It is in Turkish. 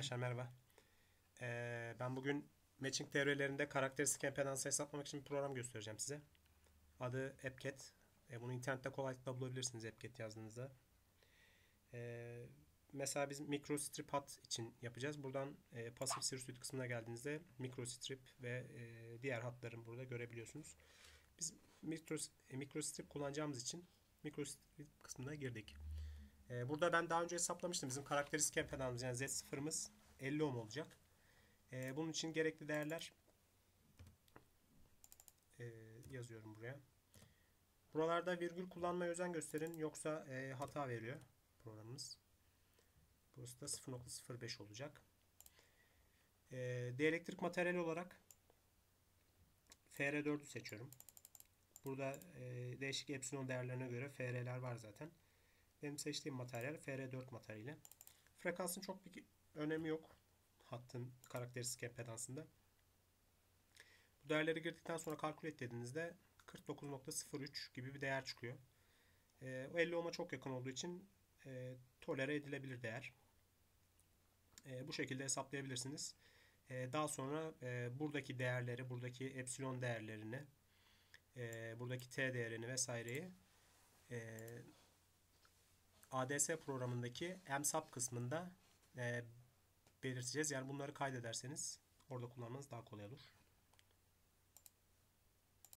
Arkadaşlar merhaba. Ee, ben bugün matching devrelerinde karakteristik impedansı hesaplamak için bir program göstereceğim size. Adı AppCat. Ee, bunu internette kolaylıkla bulabilirsiniz AppCat yazdığınızda. Ee, mesela biz microstrip hat için yapacağız. Buradan e, Passive Circuit kısmına geldiğinizde microstrip ve e, diğer hatların burada görebiliyorsunuz. Biz e, microstrip kullanacağımız için microstrip kısmına girdik. Ee, burada ben daha önce hesaplamıştım. Bizim karakteristik impedansımız yani Z0'ımız 50 ohm olacak. Ee, bunun için gerekli değerler ee, yazıyorum buraya. Buralarda virgül kullanmaya özen gösterin. Yoksa hata veriyor programımız. Burası da 0.05 olacak. Dielektrik materyal olarak FR4'ü seçiyorum. Burada değişik epsilon değerlerine göre FR'ler var zaten. Benim seçtiğim materyal FR4 materyali. Frekansın çok bir önemi yok. Hattın karakteristik impedansında. Bu değerleri girdikten sonra kalküle dediğinizde 49.03 gibi bir değer çıkıyor. E, o 50 ohm'a çok yakın olduğu için e, tolere edilebilir değer. E, bu şekilde hesaplayabilirsiniz. E, daha sonra e, buradaki değerleri, buradaki epsilon değerlerini, e, buradaki t değerini vesaireyi e, ADS programındaki MSAP kısmında e, belirteceğiz. Yani bunları kaydederseniz orada kullanmanız daha kolay olur.